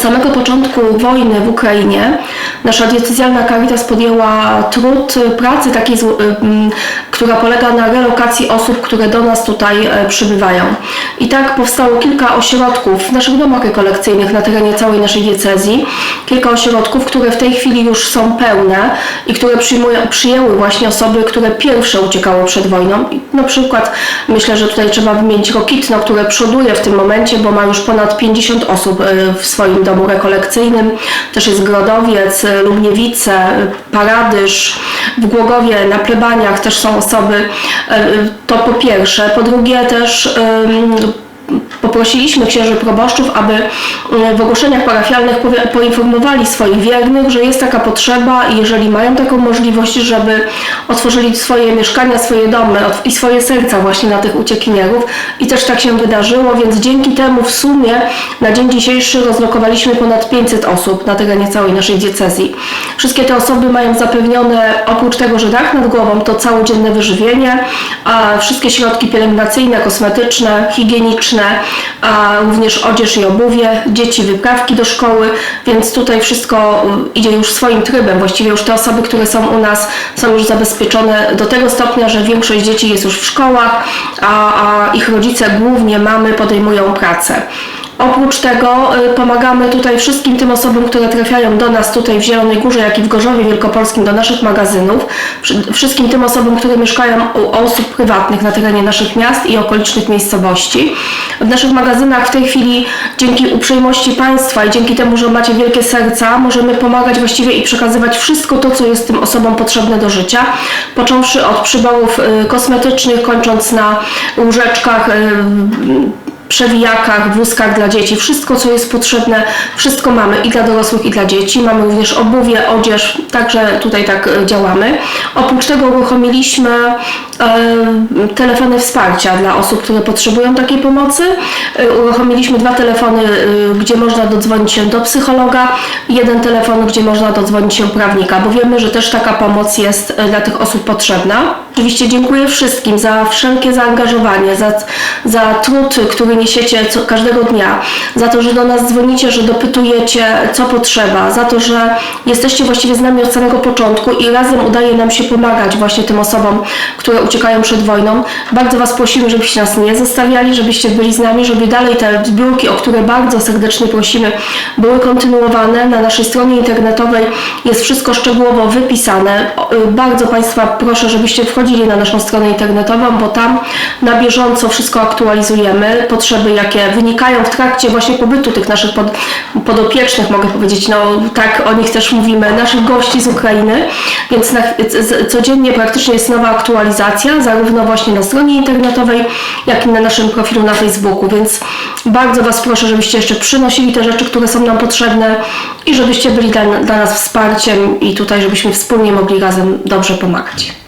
Od samego początku wojny w Ukrainie nasza diecezjalna Caritas podjęła trud pracy takiej, z- ym, która polega na relokacji osób, które do nas tutaj e, przybywają. I tak powstało kilka ośrodków w naszych domach rekolekcyjnych na terenie całej naszej diecezji. Kilka ośrodków, które w tej chwili już są pełne i które przyjęły właśnie osoby, które pierwsze uciekały przed wojną. Na przykład myślę, że tutaj trzeba wymienić Rokitno, które przoduje w tym momencie, bo ma już ponad 50 osób e, w swoim domu rekolekcyjnym. Też jest Grodowiec, Lubniewice, Paradyż, w Głogowie na plebaniach też są osoby. E, e, To po pierwsze. Po drugie też poprosiliśmy księży proboszczów, aby mm, w ogłoszeniach parafialnych poinformowali swoich wiernych, że jest taka potrzeba i jeżeli mają taką możliwość, żeby otworzyli swoje mieszkania, swoje domy i swoje serca właśnie na tych uciekinierów. I też tak się wydarzyło, więc dzięki temu w sumie na dzień dzisiejszy rozlokowaliśmy ponad 500 osób na terenie całej naszej diecezji. Wszystkie te osoby mają zapewnione, oprócz tego, że dach nad głową, to całodzienne wyżywienie, a wszystkie środki pielęgnacyjne, kosmetyczne, higieniczne, a również odzież i obuwie, dzieci wyprawki do szkoły, więc tutaj wszystko y, idzie już swoim trybem. Właściwie już te osoby, które są u nas, są już zabezpieczone do tego stopnia, że większość dzieci jest już w szkołach, a, a ich rodzice, głównie mamy, podejmują pracę. Oprócz tego y, pomagamy tutaj wszystkim tym osobom, które trafiają do nas tutaj w Zielonej Górze, jak i w Gorzowie Wielkopolskim do naszych magazynów. Wszy- Wszystkim tym osobom, które mieszkają u osób prywatnych na terenie naszych miast i okolicznych miejscowości. W naszych magazynach w tej chwili dzięki uprzejmości Państwa i dzięki temu, że macie wielkie serca, możemy pomagać właściwie i przekazywać wszystko to, co jest tym osobom potrzebne do życia. Począwszy od przyborów y, kosmetycznych, kończąc na łóżeczkach, y, przewijakach, wózkach dla dzieci, wszystko co jest potrzebne, wszystko mamy i dla dorosłych i dla dzieci. Mamy również obuwie, odzież, także tutaj tak e, działamy. Oprócz tego uruchomiliśmy e, telefony wsparcia dla osób, które potrzebują takiej pomocy. E, uruchomiliśmy dwa telefony, gdzie można dodzwonić się do psychologa jeden telefon, gdzie można dodzwonić się prawnika, bo wiemy, że też taka pomoc jest dla tych osób potrzebna. Oczywiście dziękuję wszystkim za wszelkie zaangażowanie, za, za trud, który niesiecie co, każdego dnia, za to, że do nas dzwonicie, że dopytujecie, co potrzeba, za to, że jesteście właściwie z nami od samego początku i razem udaje nam się pomagać właśnie tym osobom, które uciekają przed wojną. Bardzo Was prosimy, żebyście nas nie zostawiali, żebyście byli z nami, żeby dalej te zbiórki, o które bardzo serdecznie prosimy, były kontynuowane. Na naszej stronie internetowej jest wszystko szczegółowo wypisane. Y, Bardzo Państwa proszę, żebyście wchodzili na naszą stronę internetową, bo tam na bieżąco wszystko aktualizujemy. Potrzeby, jakie wynikają w trakcie właśnie pobytu tych naszych pod, podopiecznych, mogę powiedzieć, no tak o nich też mówimy, naszych gości z Ukrainy, więc na, codziennie praktycznie jest nowa aktualizacja, zarówno właśnie na stronie internetowej, jak i na naszym profilu na Facebooku, więc bardzo Was proszę, żebyście jeszcze przynosili te rzeczy, które są nam potrzebne i żebyście byli dla, dla nas wsparciem i tutaj, żebyśmy wspólnie mogli razem dobrze pomagać.